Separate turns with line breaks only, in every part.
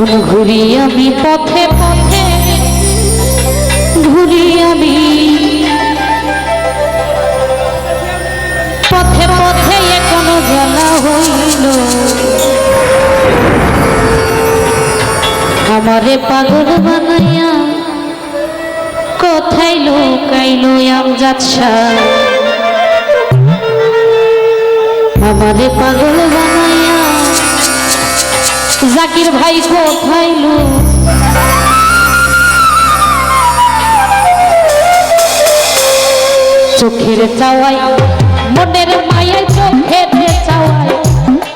এখন ঘুরি আমি পথে পথে ঘুরি আমি পথে পথে এখনও জ্বালা হইল। আমারে পাগল বানাইয়া কোথায় লুকাইলো আমজাদ শাহ আমারে পাগল বানাইয়া জাকির ভাই কোথায় লুক চোখের চাওয়াই মনের মায়ায় চোখের চাওয়াই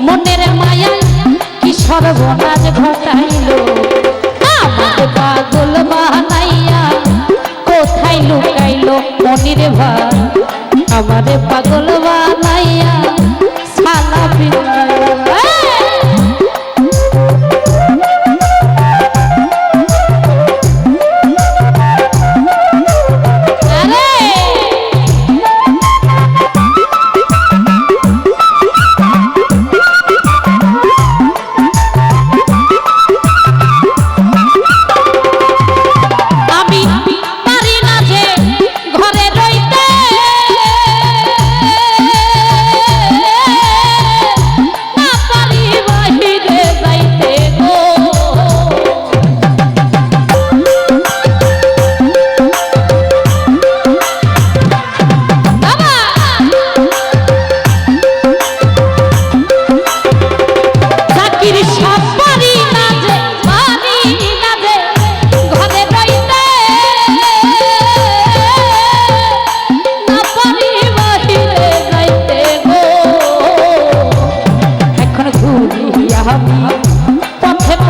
মনের মায়ায় কি সর্বনাশ ঘটাইল?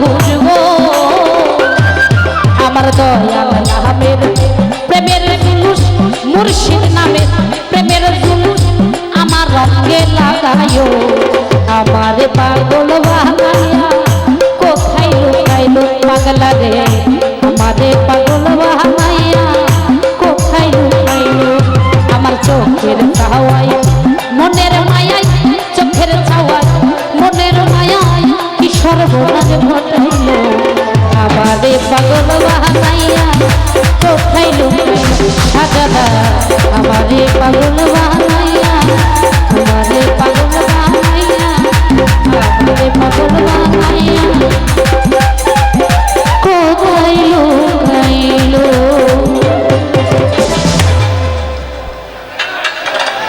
হুজগো। আমার দয়াল নামের প্রেমের জুলুস মুর্শিদ নামের প্রেমের জুলুস আমার রঙে লাগায়ো আমার পাগল বানাইয়া কোথায় লুকাইলো পাগলা রে? আমারে পাগল বানাইয়া কোথায় লুকাইলো? আমার চোখের চাওয়াই সর্বনাশ ঘটাইল আমারে পাগল কোথায় লুকাইলো সাজাদা আমারে পাগল বানাইয়া